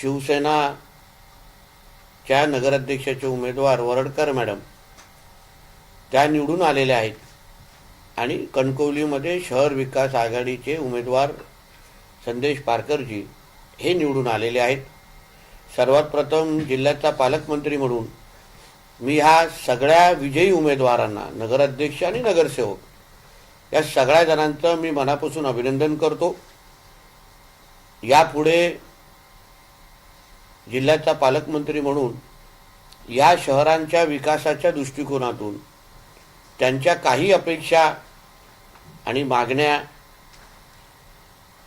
शिवसेनाच्या नगराध्यक्षाचे उमेदवार वरडकर मॅडम त्या निवडून आलेल्या आहेत. आणि कणकवलीमध्ये शहर विकास आघाडीचे उमेदवार संदेश पारकरजी हे निवडून आलेले आहेत. सर्वात प्रथम जिल्ह्याचा पालकमंत्री म्हणून मी ह्या सगळ्या विजयी उमेदवारांना नगराध्यक्ष आणि नगरसेवक या सगळ्या जणांचं मी मनापासून अभिनंदन करतो. यापुढे जिल्ह्याचा पालकमंत्री म्हणून या शहरांच्या विकासाच्या दृष्टिकोनातून त्यांच्या काही अपेक्षा आणि मागण्या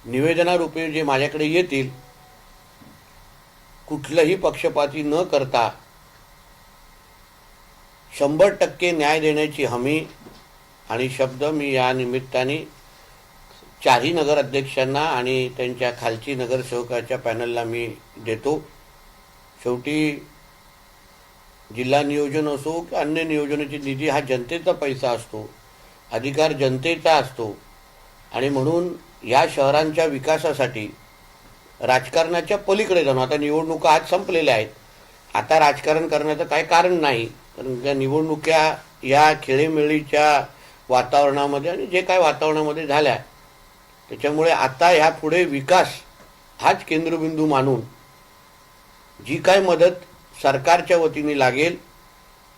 निवेदनारूपे जे माझ्याकडे येतील कुठलंही पक्षपाती न करता शंभर टक्के न्याय देण्याची हमी आणि शब्द मी या निमित्ताने चारही नगराध्यक्षांना आणि त्यांच्या खालची नगरसेवकाच्या पॅनलला मी देतो. शेवटी जिल्हा नियोजन असो की अन्य नियोजनाची निधी हा जनतेचा पैसा असतो अधिकार जनतेचा असतो. आणि म्हणून या शहरांच्या विकासासाठी राजकारणाच्या पलीकडे जाणं. आता निवडणुका आज संपलेल्या आहेत. आता राजकारण करण्याचं काही कारण नाही. कारण त्या निवडणुक्या या खेळीमेळीच्या वातावरणामध्ये आणि जे काय वातावरणामध्ये झाल्या त्याच्यामुळे आता ह्या पुढे विकास हाच केंद्रबिंदू मानून जी काय मदत सरकारच्या वतीने लागेल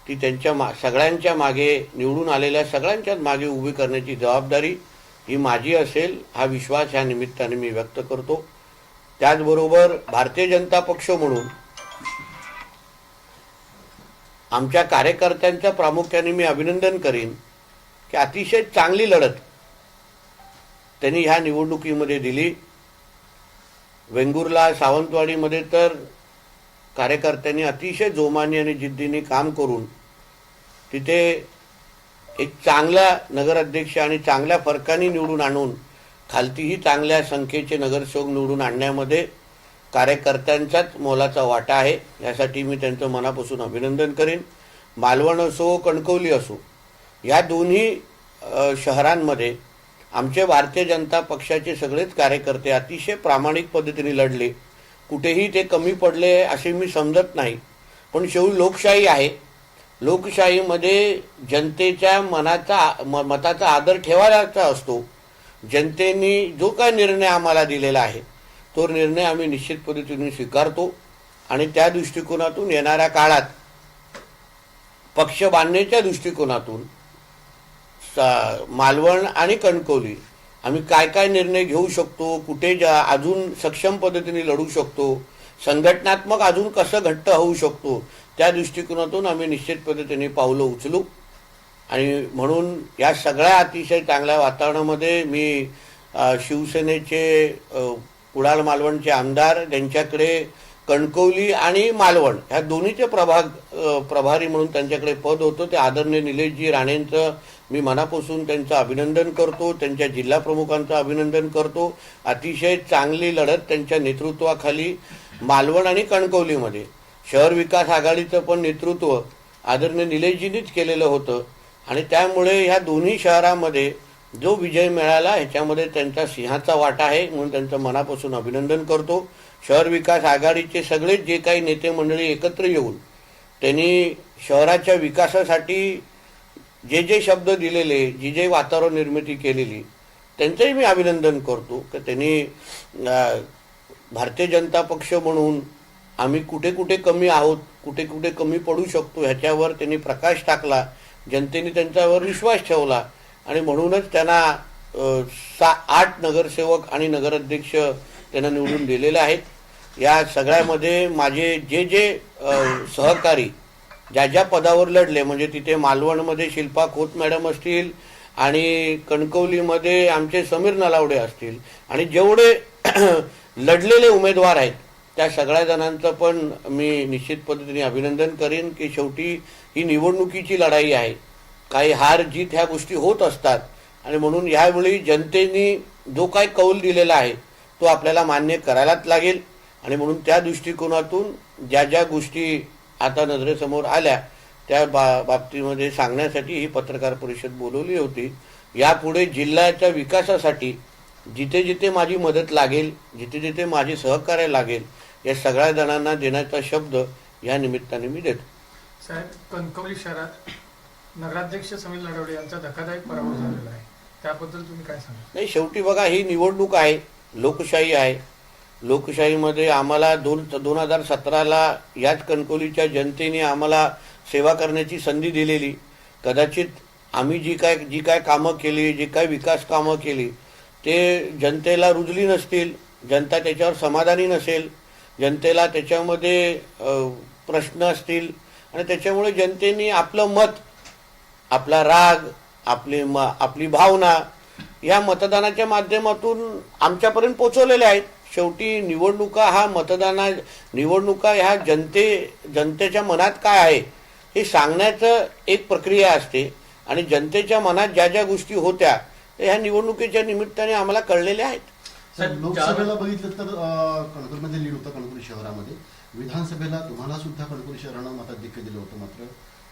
ती त्यांच्या मा सगळ्यांच्या मागे निवडून आलेल्या सगळ्यांच्याच मागे उभी करण्याची जबाबदारी ही माझी असेल हा विश्वास ह्या निमित्ताने मी व्यक्त करतो. त्याचबरोबर भारतीय जनता पक्ष म्हणून आमच्या कार्यकर्त्यांच्या प्रामुख्याने मी अभिनंदन करीन की अतिशय चांगली लढत त्यांनी ह्या निवडणुकीमध्ये दिली. वेंगुर्ला सावंतवाडीमध्ये तर कार्यकर्त्यांनी अतिशय जोमाने आणि जिद्दीने काम करून तिथे एक चांगला नगराध्यक्ष आणि चांगल्या फरकाने निवडून आणून खालतीही चांगल्या संख्येचे नगरसेवक निवडून आणण्यामध्ये कार्यकर्त्यांचाच मोलाचा वाटा आहे. यासाठी मी त्यांचं मनापासून अभिनंदन करेन. मालवण असो कणकवली असो या दोन्ही शहरांमध्ये आमचे भारतीय जनता पक्षाचे सगळेच कार्यकर्ते अतिशय प्रामाणिक पद्धतीने लढले. कुठेही ते कमी पडले असे मी समजत नाही. पण शेवटी लोकशाही आहे. लोकशाहीमध्ये जनतेच्या मनाचा म मताचा आदर ठेवायचा असतो. जनतेने जो काय निर्णय आम्हाला दिलेला आहे तो निर्णय आम्ही निश्चित पद्धतीने स्वीकारतो आणि त्या दृष्टिकोनातून येणाऱ्या काळात पक्ष बांधण्याच्या दृष्टिकोनातून मालवण आणि कणकवली आम्ही काय काय निर्णय घेऊ शकतो कुठे जा अजून सक्षम पद्धतीने लढू शकतो संघटनात्मक अजून कसं घट्ट होऊ शकतो त्या दृष्टिकोनातून आम्ही निश्चित पद्धतीने पावलं उचलू. आणि म्हणून या सगळ्या अतिशय चांगल्या वातावरणामध्ये मी शिवसेनेचे कुडाल कुडाळ मालवणचे आमदार त्यांच्याकडे कणकवली आणि मालवण ह्या दोन्हीचे प्रभाग प्रभारी म्हणून त्यांच्याकडे पद होतं ते आदरणीय निलेशजी राणेंचं मी मनापासून त्यांचं अभिनंदन करतो त्यांच्या जिल्हा प्रमुखांचं अभिनंदन करतो. अतिशय चांगली लढत त्यांच्या नेतृत्वाखाली मालवण आणि कणकवलीमध्ये. शहर विकास आघाडीचं पण नेतृत्व आदरणीय निलेशजींनीच केलेलं होतं. आणि त्यामुळे ह्या दोन्ही शहरामध्ये जो विजय मिळाला ह्याच्यामध्ये त्यांचा सिंहाचा वाटा आहे म्हणून त्यांचं मनापासून अभिनंदन करतो. शहर विकास आघाडीचे सगळे जे काही नेते मंडळी एकत्र येऊन त्यांनी शहराच्या विकासासाठी जे जे शब्द दिलेले जी जे वातावरण निर्मिती केलेली त्यांचंही मी अभिनंदन करतो. की त्यांनी भारतीय जनता पक्ष म्हणून आम्ही कुठे कुठे कमी आहोत कुठे कुठे कमी पडू शकतो ह्याच्यावर त्यांनी प्रकाश टाकला जनतेने त्यांच्यावर विश्वास ठेवला. आणि म्हणूनच त्यांना सा आठ नगरसेवक आणि नगराध्यक्ष त्यांना निवडून दिलेले आहेत. या सगळ्यामध्ये माझे जे जे सहकारी ज्या ज्या पदावर लढले म्हणजे तिथे मालवणमध्ये शिल्पा खोत मॅडम असतील आणि कणकवलीमध्ये आमचे समीर नलावडे असतील. आणि जेवढे लढलेले उमेदवार आहेत त्या सगळ्या जणांचं पण मी निश्चित पद्धतीने अभिनंदन करेन की शेवटी ही निवडणुकीची लढाई आहे. काही हार जीत ह्या गोष्टी होत असतात. आणि म्हणून यावेळी जनतेने जो काय कौल दिलेला आहे तो आपल्याला मान्य करायलाच लागेल. आणि म्हणून त्या दृष्टिकोनातून ज्या ज्या गोष्टी आता नजरेसमोर आल्या त्या बा बाबतीमध्ये सांगण्यासाठी ही पत्रकार परिषद बोलवली होती. यापुढे जिल्ह्याच्या विकासासाठी जिथे जिथे माझी मदत लागेल जिथे जिथे माझे सहकार्य लागेल या सगळ्या जणांना देण्याचा शब्द या निमित्ताने मी देतो. साहेब कणकवली शहरात नगराध्यक्ष समीर लढवडे यांचा धक्कादायक पराभव झालेला आहे. त्याबद्दल तुम्ही काय सांगा नाही शेवटी बघा ही निवडणूक आहे लोकशाही आहे. लोकशाहीमध्ये आम्हाला दोन दोन हजार सतराला याच कणकोलीच्या जनतेने आम्हाला सेवा करण्याची संधी दिलेली. कदाचित आम्ही जी काय जी काय कामं केली जी काय विकास कामं केली ते जनतेला रुजली नसतील जनता त्याच्यावर समाधानी नसेल जनतेला त्याच्यामध्ये प्रश्न असतील आणि त्याच्यामुळे जनतेने आपलं मत आपला राग आपली म आपली भावना या मतदानाच्या माध्यमातून आमच्यापर्यंत पोचवलेल्या आहेत. शेवटी निवडणुका हा मतदाना निवडणुका ह्या जनते जनतेच्या मनात काय आहे हे सांगण्याचं एक प्रक्रिया असते. आणि जनतेच्या मनात ज्या ज्या गोष्टी होत्या त्या ह्या निवडणुकीच्या निमित्ताने आम्हाला कळलेल्या आहेत. लोकसभेला बघितलं तर अं, कणकवलीमध्ये लीड होतं कणकवली शहरामध्ये. विधानसभेला तुम्हाला सुद्धा कणकवली शहरानं मताधिक्य दिलं होतं मात्र.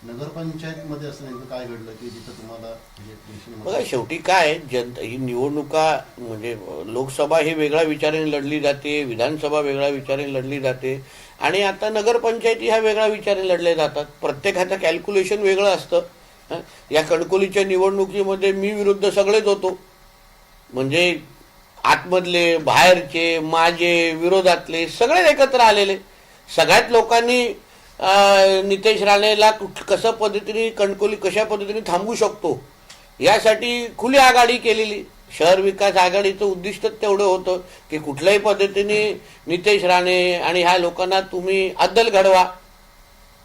नगरपंचायतमध्ये असं नेमकं काय घडलं की जिथं तुम्हाला म्हणजे बघा शेवटी काय जनता ही निवडणुका म्हणजे लोकसभा ही वेगळ्या विचाराने लढली जाते विधानसभा वेगळ्या विचाराने लढली जाते आणि आता नगरपंचायती ह्या वेगळ्या विचाराने लढल्या जातात. प्रत्येकाचं कॅल्क्युलेशन वेगळं असतं. हं? या कणकोलीच्या निवडणुकीमध्ये मी विरुद्ध सगळेच होतो. म्हणजे आतमधले बाहेरचे माझे विरोधातले सगळे एकत्र आलेले. सगळ्यात लोकांनी नितेश राणेला कुठ कसं पद्धतीने कणकोली कशा पद्धतीने थांबवू शकतो? यासाठी खुली आघाडी केलेली. शहर विकास आघाडीचं उद्दिष्टच तेवढं होतं की कुठल्याही पद्धतीने नितेश राणे आणि ह्या लोकांना तुम्ही अद्दल घडवा.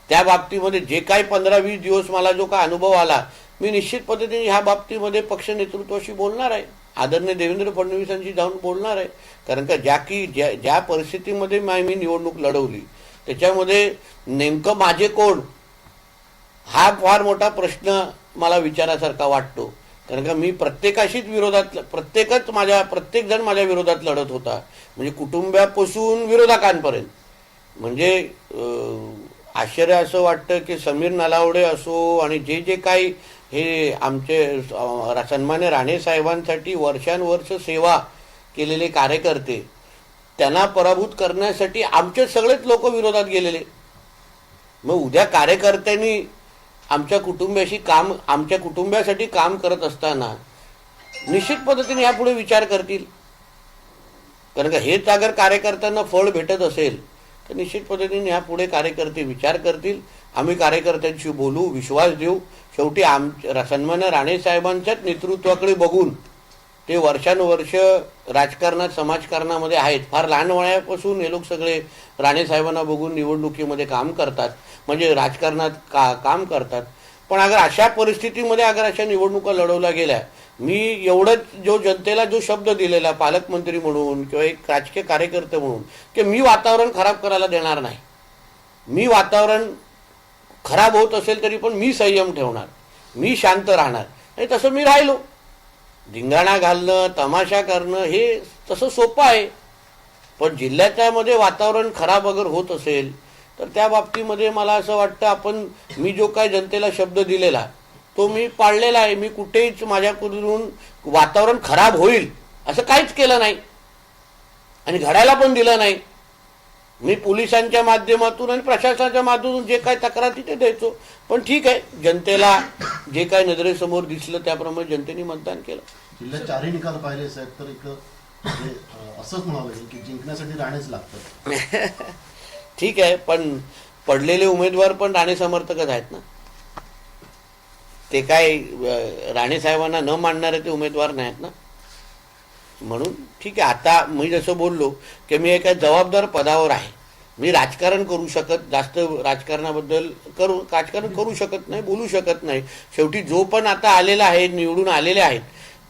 त्या बाबतीमध्ये जे काही पंधरा वीस दिवस मला जो काय अनुभव आला मी निश्चित पद्धतीने ह्या बाबतीमध्ये पक्ष नेतृत्वाशी बोलणार आहे. आदरणीय देवेंद्र फडणवीसांशी जाऊन बोलणार आहे. कारण का ज्या की ज्या ज्या परिस्थितीमध्ये मा- मी निवडणूक लढवली त्याच्यामध्ये नेमकं माझे कोण? हा फार मोठा प्रश्न मला विचारासारखा वाटतो. कारण का मी प्रत्येकाशीच विरोधात प्रत्येकच माझ्या प्रत्येकजण माझ्या विरोधात लढत होता. म्हणजे कुटुंबापासून विरोधकांपर्यंत. म्हणजे आश्चर्य असं वाटतं की समीर नलावडे असो आणि जे जे काही हे आमचे सन्मान्य राणे साहेबांसाठी वर्षानुवर्ष सेवा केलेले कार्यकर्ते त्यांना पराभूत करण्यासाठी आमचे सगळेच लोक विरोधात गेलेले. मग उद्या कार्यकर्त्यांनी आमच्या कुटुंबाशी काम आमच्या कुटुंबासाठी काम करत असताना निश्चित पद्धतीने यापुढे विचार करतील. कारण का हेच अगर कार्यकर्त्यांना फळ भेटत असेल तर निश्चित पद्धतीने यापुढे कार्यकर्ते विचार करतील. आम्ही कार्यकर्त्यांशी बोलू विश्वास देऊ. शेवटी आम सन्मान्य राणे साहेबांच्याच नेतृत्वाकडे बघून ते वर्षानुवर्ष राजकारणात समाजकारणामध्ये आहेत. फार लहान वयापासून हे लोक सगळे राणेसाहेबांना बघून निवडणुकीमध्ये काम करतात. म्हणजे राजकारणात का काम करतात. पण अगर अशा परिस्थितीमध्ये अगर अशा निवडणुका लढवल्या गेल्या मी एवढंच जो जनतेला जो शब्द दिलेला पालकमंत्री म्हणून किंवा एक राजकीय कार्यकर्ते म्हणून की मी वातावरण खराब करायला देणार नाही. मी वातावरण खराब होत असेल तरी पण मी संयम ठेवणार. मी शांत राहणार. आणि तसं मी राहिलो. धिंगाणा घालणं तमाशा करणं हे तसं सोपं आहे. पण जिल्ह्याच्यामध्ये वातावरण खराब अगर होत असेल तर त्या बाबतीमध्ये मला असं वाटतं आपण मी जो काय जनतेला शब्द दिलेला तो मी पाळलेला आहे. मी कुठेच माझ्याकडून वातावरण खराब होईल असं काहीच केलं नाही. आणि घडायला पण दिलं नाही. मी पोलिसांच्या माध्यमातून आणि प्रशासनाच्या माध्यमातून जे काय तक्रार तिथे द्यायचो. पण ठीक आहे जनतेला जे काय नजरेसमोर दिसलं त्याप्रमाणे जनतेने मतदान केलं. जिल्ह्यात चारही निकाल पाहिले साहेब तर एक म्हणजे, असंच म्हणावं की जिंकण्यासाठी राणेच लागतात. ठीक आहे पण पडलेले उमेदवार पण राणे समर्थकच आहेत ना? ते काय राणे साहेबांना न मानणारे ते उमेदवार नाहीत ना? म्हणून ठीक आहे आता मी जसं बोललो की मी एका जबाबदार पदावर आहे. मी राजकारण करू शकत जास्त राजकारणाबद्दल करू राजकारण करू शकत नाही बोलू शकत नाही. शेवटी जो पण आता आलेला आहे निवडून आलेले आहेत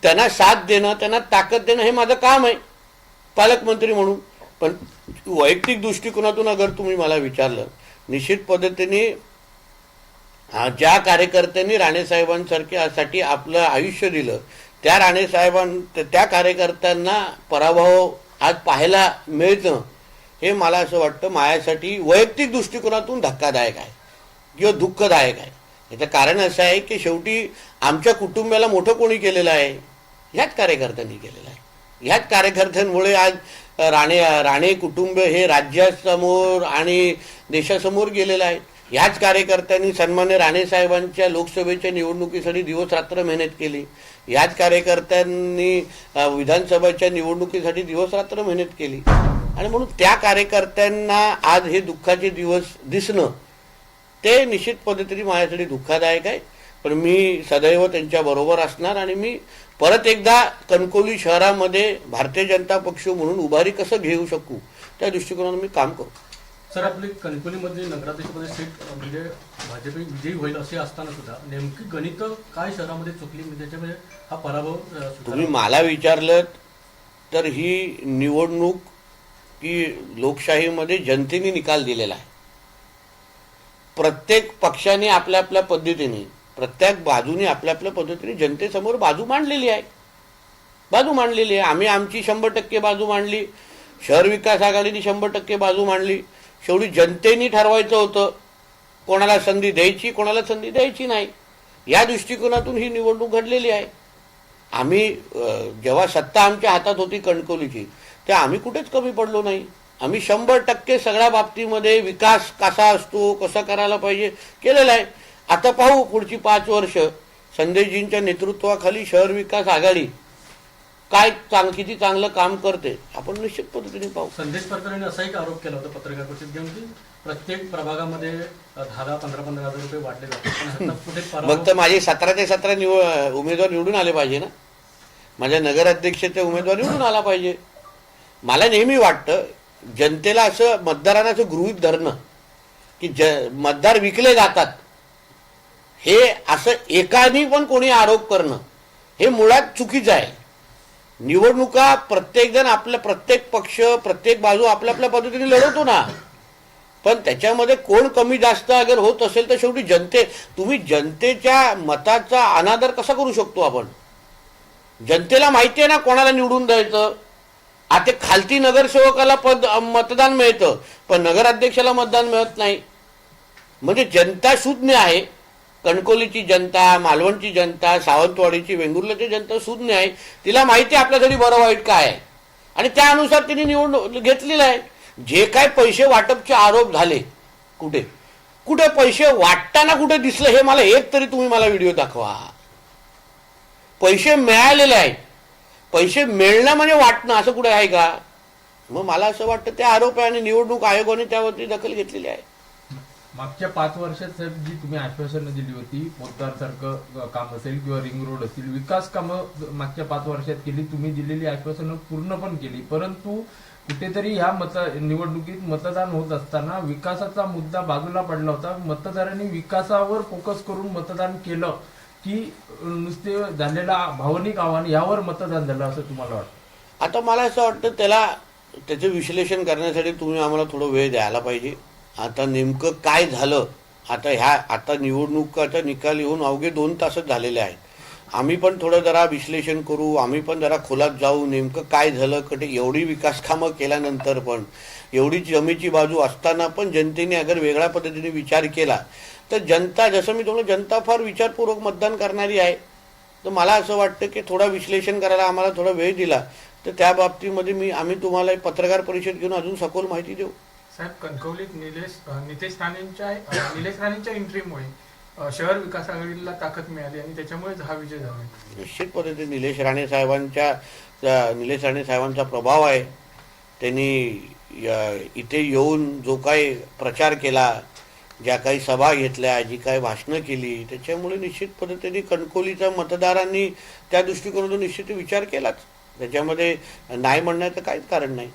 त्यांना साथ देणं त्यांना ताकद देणं हे माझं काम आहे. पालकमंत्री म्हणून. पण वैयक्तिक दृष्टिकोनातून अगर तुम्ही मला विचारलं निश्चित पद्धतीने ज्या कार्यकर्त्यांनी राणेसाहेबांसारख्यासाठी आपलं आयुष्य दिलं त्या राणेसाहेबां त्या कार्यकर्त्यांना पराभव आज पाहायला मिळतं हे मला असं वाटतं माझ्यासाठी वैयक्तिक दृष्टिकोनातून धक्कादायक आहे किंवा दुःखदायक आहे. याचं कारण असं आहे की शेवटी आमच्या कुटुंबाला मोठं कोणी केलेलं आहे? ह्याच कार्यकर्त्यांनी केलेलं आहे. ह्याच कार्यकर्त्यांमुळे आज राणे राणे कुटुंब हे राज्यासमोर आणि देशासमोर गेलेलं आहे. ह्याच कार्यकर्त्यांनी सन्मान्य राणे साहेबांच्या लोकसभेच्या निवडणुकीसाठी दिवस रात्र मेहनत केली. याच कार्यकर्त्यांनी विधानसभेच्या निवडणुकीसाठी दिवस रात्र मेहनत केली. आणि म्हणून त्या कार्यकर्त्यांना आज हे दुःखाचे दिवस दिसणं ते निश्चित पद्धतीने माझ्यासाठी दुःखदायक आहे. पण मी सदैव त्यांच्या बरोबर असणार आणि मी परत एकदा कणकोली शहरामध्ये भारतीय जनता पक्ष म्हणून उभारी कसं घेऊ शकू त्या दृष्टिकोनानं मी काम करू. सर आपली कणकोलीमध्ये नगराध्यक्षपदी सीट म्हणजे भाजप विजयी होईल असे असताना सुद्धा नेमकी गणित काय शहरामध्ये चुकली म्हणजे त्याच्यामध्ये हा पराभव तुम्ही मला विचारलं तर ही निवडणूक की लोकशाहीमध्ये जनतेने निकाल दिलेला आहे. प्रत्येक पक्षाने आपल्या आपल्या पद्धतीने प्रत्येक बाजूने आपल्या आपल्या पद्धतीने जनतेसमोर बाजू मांडलेली आहे. बाजू मांडलेली आहे. आम्ही आमची शंभर टक्के बाजू मांडली शहर विकास आघाडीने शंभर टक्के बाजू मांडली. शेवटी जनतेने ठरवायचं होतं कोणाला संधी द्यायची कोणाला संधी द्यायची नाही. या दृष्टिकोनातून ही निवडणूक घडलेली आहे. आम्ही जेव्हा सत्ता आमच्या हातात होती कणकोलीची तेव्हा आम्ही कुठेच कमी पडलो नाही. आम्ही शंभर टक्के सगळ्या बाबतीमध्ये विकास कसा असतो कसा करायला पाहिजे केलेला आहे. आता पाहू पुढची पाच वर्ष. संदेशजींच्या नेतृत्वाखाली शहर विकास आघाडी. काय चांग किती चांगलं काम करते आपण निश्चित पद्धतीने पाहू. संदेश परकर यांनी असा एक आरोप केला होता पत्रकार परिषद घेऊन की प्रत्येक प्रभागामध्ये दहा दहा पंधरा पंधरा हजार रुपये वाटले जातात. मग तर माझे सतरा ते सतरा निव उमेदवार निवडून आले पाहिजे ना? माझ्या नगराध्यक्षाचे उमेदवार निवडून आला पाहिजे. मला नेहमी वाटतं जनतेला असं मतदारांना असं गृहीत धरणं की ज मतदार विकले जातात. हे असं एकाने पण कोणी आरोप करणं हे मुळात चुकीचं आहे. निवडणुका प्रत्येकजण आपल्या प्रत्येक पक्ष प्रत्येक बाजू आपल्या आपल्या पद्धतीने लढवतो ना. पण त्याच्यामध्ये कोण कमी जास्त अगर होत असेल तर शेवटी जनते तुम्ही जनतेच्या मताचा अनादर कसा करू शकतो आपण? जनतेला माहिती आहे ना कोणाला निवडून द्यायचं? आता खालती नगरसेवकाला पद मतदान मिळतं पण नगराध्यक्षाला मतदान मिळत नाही. म्हणजे जनता शून्य आहे. कणकोलीची जनता मालवणची जनता सावंतवाडीची वेंगुर्ल्याची जनता सुज्ञ आहे तिला माहिती आहे आपल्यासाठी बरं वाईट काय आहे. आणि त्यानुसार तिने निवडणूक घेतलेलं आहे. जे काय पैसे वाटपचे आरोप झाले कुठे? कुठे पैसे वाटताना कुठे दिसलं हे मला एक तरी तुम्ही मला व्हिडिओ दाखवा. पैसे मिळालेले आहेत. पैसे मिळणं म्हणजे वाटणं असं कुठे आहे का? मग मला असं वाटतं ते आरोप आहे आणि निवडणूक आयोगाने त्यावरती दखल घेतलेली आहे. मागच्या पाच वर्षात साहेब जी तुम्ही आश्वासनं दिली होती पोतदारसारखं काम असेल किंवा रिंग रोड असतील विकास कामं मागच्या पाच वर्षात केली तुम्ही दिलेली आश्वासनं पूर्ण पण केली. परंतु कुठेतरी ह्या मत निवडणुकीत मतदान होत असताना विकासाचा मुद्दा बाजूला पडला होता. मतदारांनी विकासावर फोकस करून मतदान केलं की नुसते झालेला भावनिक आव्हान यावर मतदान झालं असं तुम्हाला वाटतं? आता मला असं वाटतं त्याला त्याचं विश्लेषण करण्यासाठी तुम्ही आम्हाला थोडं वेळ द्यायला पाहिजे. आता नेमकं काय झालं? आता ह्या आता निवडणुकाचा निकाल येऊन अवघे दोन तासच झालेले आहेत. आम्ही पण थोडं जरा विश्लेषण करू आम्ही पण जरा खोलात जाऊ नेमकं काय झालं कटे एवढी विकासकामं केल्यानंतर पण एवढी जमीची बाजू असताना पण जनतेने अगर वेगळ्या पद्धतीने विचार केला तर जनता जसं मी तुम्हाला जनता फार विचारपूर्वक मतदान करणारी आहे तर मला असं वाटतं की थोडा विश्लेषण करायला आम्हाला थोडा वेळ दिला तर त्या बाबतीमध्ये मी आम्ही तुम्हाला एक पत्रकार परिषद घेऊन अजून सखोल माहिती देऊ. साहेब कणकवलीत निलेश नितेश राणेंच्या निलेश राणेंच्या एंट्रीमुळे शहर विकास आघाडीला ताकद मिळाली आणि त्याच्यामुळेच हा विजय झाला. निश्चित पद्धतीने निलेश राणे साहेबांच्या निलेश राणे साहेबांचा प्रभाव आहे. त्यांनी इथे येऊन जो काही प्रचार केला ज्या काही सभा घेतल्या जी काही भाषणं केली त्याच्यामुळे निश्चित पद्धतीने कणकोलीच्या मतदारांनी त्या दृष्टिकोनातून निश्चित विचार केलाच. त्याच्यामध्ये नाही म्हणण्याचं काहीच कारण नाही.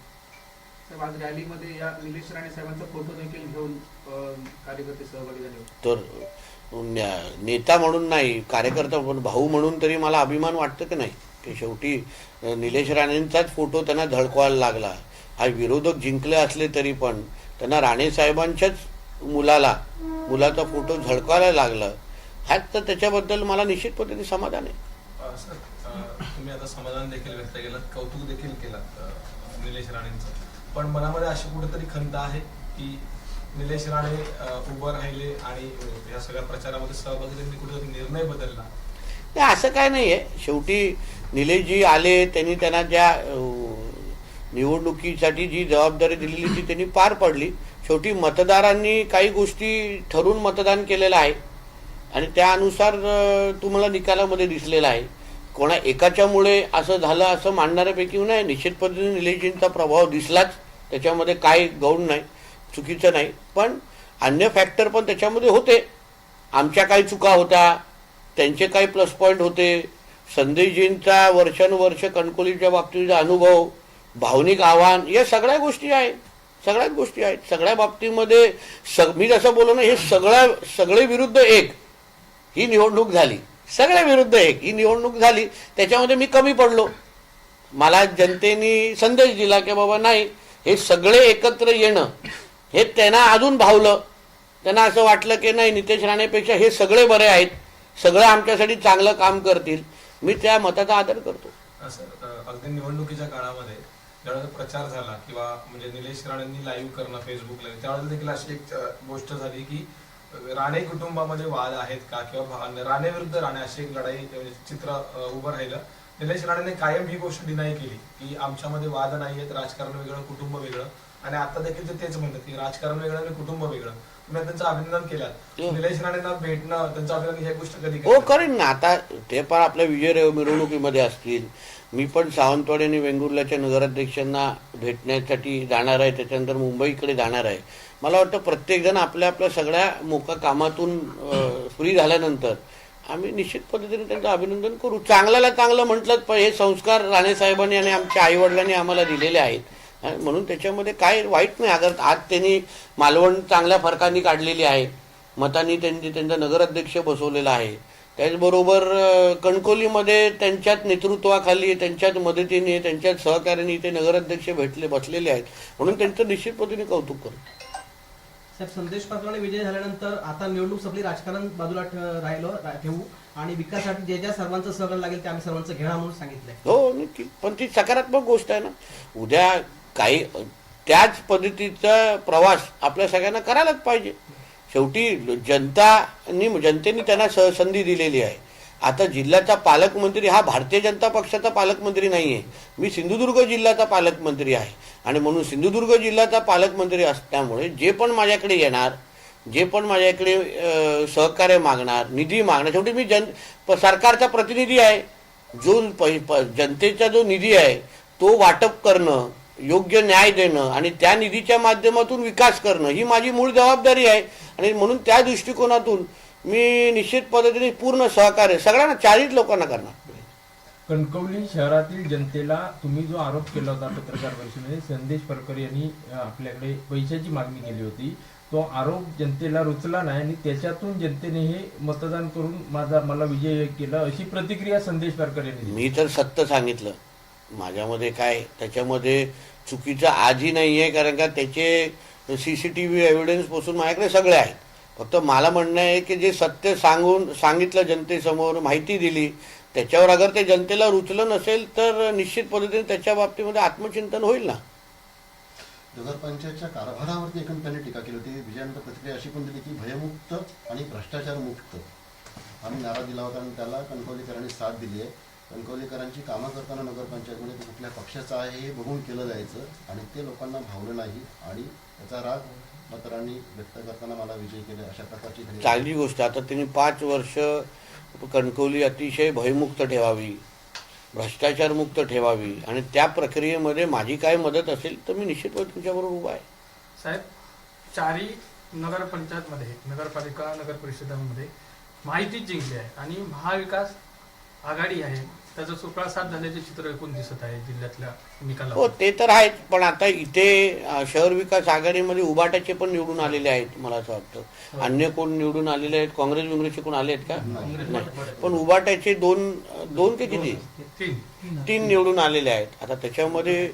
आज रॅलीमध्ये या निलेश राणे साहेबांचा फोटो देखील घेऊन अ, कार्यकर्ते सहभागी झाले होते. तर नेता म्हणून नाही कार्यकर्ता पण भाऊ म्हणून तरी मला अभिमान वाटतं की नाही? की शेवटी निलेश राणेंचाच फोटो त्यांना झळकवायला लागला. आज विरोधक जिंकले असले तरी पण त्यांना राणे साहेबांच्याच मुलाला मुलाचा फोटो झळकायला लागला. ह्यात तर त्याच्याबद्दल मला निश्चित पद्धतीने समाधान आहे. तुम्ही आता समाधान देखील व्यक्त केलं कौतुक देखील केलं निलेश राणेंचं. पण मनामध्ये अशी कुठेतरी खंत आहे की निलेश राणे उभं राहिले आणि या सगळ्या प्रचारामध्ये सहभागी त्यांनी कुठेतरी निर्णय बदलला. नाही असं काय नाही आहे शेवटी निलेशजी आले त्यांनी त्यांना ज्या निवडणुकीसाठी जी जबाबदारी दिलेली ती त्यांनी पार पडली. शेवटी मतदारांनी काही गोष्टी ठरवून मतदान केलेलं आहे. आणि त्यानुसार तुम्हाला निकालामध्ये दिसलेलं आहे. कोणा एकाच्यामुळे असं झालं असं मांडणाऱ्यापैकी नाही निश्चित पद्धतीने निलेशजींचा प्रभाव दिसलाच. त्याच्यामध्ये काय गौण नाही चुकीचं नाही. पण अन्य फॅक्टर पण त्याच्यामध्ये होते. आमच्या काही चुका होत्या त्यांचे काही प्लस पॉईंट होते. संदेशजींचा वर्षानुवर्ष कणकोलीच्या बाबतीचा अनुभव भावनिक आव्हान या सगळ्या गोष्टी आहेत. सगळ्याच गोष्टी आहेत. सगळ्या बाबतीमध्ये सग मी जसं बोललो ना हे सगळ्या सगळे विरुद्ध एक. ही निवडणूक झाली. सगळ्या विरुद्ध एक. ही निवडणूक झाली त्याच्यामध्ये मी कमी पडलो. मला जनतेने संदेश दिला की बाबा नाही हे सगळे एकत्र येणं हे त्यांना अजून भावलं. त्यांना असं वाटलं की नाही नितेश राणेपेक्षा हे सगळे बरे आहेत सगळं आमच्यासाठी चांगलं काम करतील. मी त्या मताचा आदर करतो. असं अगदी निवडणुकीच्या काळामध्ये ज्यावेळेस प्रचार झाला किंवा म्हणजे निलेश राणेंनी लाईव्ह करणं फेसबुकला त्यावेळेस देखील अशी एक गोष्ट झाली की राणे कुटुंबामध्ये वाद आहेत का? किंवा राणे विरुद्ध राणे अशी एक लढाई चित्र उभं राहिलं. निलेश राणेने कायम ही गोष्ट डिनाय केली की आमच्यामध्ये वाद नाही आहेत राजकारण वेगळं कुटुंब वेगळं. आणि आता देखील ते तेच म्हणतात की राजकारण वेगळं आणि कुटुंब वेगळं. तुम्ही त्यांचं अभिनंदन केलं हो. निलेश राणेंना भेटणं त्यांचं अभिनंदन ह्या गोष्ट कधी हो? करेन ना. आता ते पण आपल्या विजय मिरवणुकीमध्ये असतील. मी पण सावंतवाडी आणि वेंगुर्ल्याच्या नगराध्यक्षांना भेटण्यासाठी जाणार आहे. त्याच्यानंतर मुंबईकडे जाणार आहे. मला वाटतं प्रत्येकजण आपल्या आपल्या सगळ्या मोका कामातून फ्री झाल्यानंतर आम्ही निश्चित पद्धतीने त्यांचं अभिनंदन करू. चांगल्याला चांगलं म्हटलं पण हे संस्कार राणेसाहेबांनी आणि आमच्या आईवडिलांनी आम्हाला दिलेले आहेत. म्हणून त्याच्यामध्ये काय वाईट नाही. अगर आज त्यांनी मालवण चांगल्या फरकाने काढलेली आहे मतांनी त्यांनी त्यांचा नगराध्यक्ष बसवलेला आहे त्याचबरोबर कणकोलीमध्ये त्यांच्याच नेतृत्वाखाली त्यांच्याच मदतीने त्यांच्याच सहकार्याने ते नगराध्यक्ष भेटले बसलेले आहेत. म्हणून त्यांचं निश्चित पद्धतीने कौतुक करतो संदेश पाटलाने विजय झाल्यानंतर आता निवडणूक संपली राजकारण बाजूला राहिलो ठेवू. आणि विकासासाठी जे ज्या सर्वांचं सहकार्य लागेल ते आम्ही सर्वांचं घेणार म्हणून सांगितलंय. हो नक्की. पण ती सकारात्मक गोष्ट आहे ना. उद्या काही त्याच पद्धतीचा प्रवास आपल्या सगळ्यांना करायलाच पाहिजे. शेवटी जनतानी जनतेने त्यांना स संधी दिलेली आहे. आता जिल्ह्याचा पालकमंत्री हा भारतीय जनता पक्षाचा पालकमंत्री नाही आहे मी सिंधुदुर्ग जिल्ह्याचा पालकमंत्री आहे. आणि म्हणून सिंधुदुर्ग जिल्ह्याचा पालकमंत्री असल्यामुळे जे पण माझ्याकडे येणार जे पण माझ्याकडे सहकार्य मागणार निधी मागणार शेवटी मी जन प- सरकारचा प्रतिनिधी आहे. जो प- जनतेचा जो निधी आहे तो वाटप करणं योग्य न्याय देणं आणि त्या निधीच्या माध्यमातून विकास करणं ही माझी मूळ जबाबदारी आहे. आणि म्हणून त्या दृष्टिकोनातून मी निश्चित पद्धतीने पूर्ण सहकार्य सगळ्यांना चाळीस लोकांना करणार. कणकवली शहरातील जनतेला तुम्ही जो आरोप केला होता पत्रकार परिषदेमध्ये संदेश परकर यांनी आपल्याकडे पैशाची मागणी केली होती. तो आरोप जनतेला रुचला नाही आणि त्याच्यातून जनतेने हे मतदान करून माझा मला विजय केला अशी प्रतिक्रिया संदेश परकर यांनी. मी तर सत्य सांगितलं. माझ्यामध्ये काय त्याच्यामध्ये चुकीचं आजही नाही आहे कारण का त्याचे सी सी टी व्ही एव्हिडन्सपासून माझ्याकडे सगळे आहेत. फक्त मला म्हणणं आहे की जे सत्य सांगून सांगितलं जनतेसमोर माहिती दिली त्याच्यावर अगर ते जनतेला रुचलं नसेल तर निश्चित पद्धतीने त्याच्या बाबतीमध्ये आत्मचिंतन होईल ना. नगरपंचायतच्या कारभारावरती एकूण त्यांनी टीका केली होती. विजयानंतर प्रतिक्रिया अशी पण दिली की भयमुक्त आणि भ्रष्टाचार मुक्त आम्ही नारा दिला होता आणि त्याला कणकवलीकरांनी साथ दिली आहे. कणकवलीकरांची कामं करताना नगरपंचायतमध्ये कुठल्या पक्षाचं आहे हे बघून केलं जायचं आणि ते लोकांना भावलं नाही आणि त्याचा राग मतदारांनी व्यक्त करताना मला विजय केले अशा प्रकारची चांगली गोष्ट. आता त्यांनी पाच वर्ष कणकवली अतिशय भयमुक्त ठेवावी भ्रष्टाचारमुक्त ठेवावी आणि त्या प्रक्रियेमध्ये माझी काय मदत असेल तर मी निश्चितपणे तुमच्याबरोबर उभा आहे. साहेब चारही नगरपंचायतमध्ये नगरपालिका नगर परिषदांमध्ये माहिती जिंकली आहे आणि महाविकास आघाडी आहे. त्याचं झाल्याचे चित्र एकूण दिसत आहे जिल्ह्यातल्या हो निकालावर ते तर आहेच पण आता इथे शहर विकास आघाडीमध्ये उबाटाचे पण निवडून आलेले आहेत मला असं वाटतं. अन्य कोण निवडून आलेले आहेत? काँग्रेस विंग्रेसचे कोण आले आहेत का? नाही. पण उबाटाचे दोन दोन ते किती? तीन. तीन निवडून आलेले आहेत. आता त्याच्यामध्ये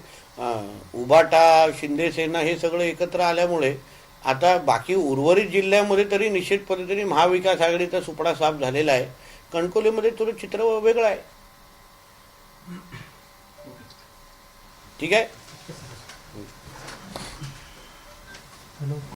उबाटा शिंदे सेना हे सगळं एकत्र आल्यामुळे आता बाकी उर्वरित जिल्ह्यामध्ये तरी निश्चित पद्धतीने महाविकास आघाडीचा सुपडा साफ झालेला आहे. कणकोलीमध्ये थोडं चित्र वेगळं आहे. ठीक आहे?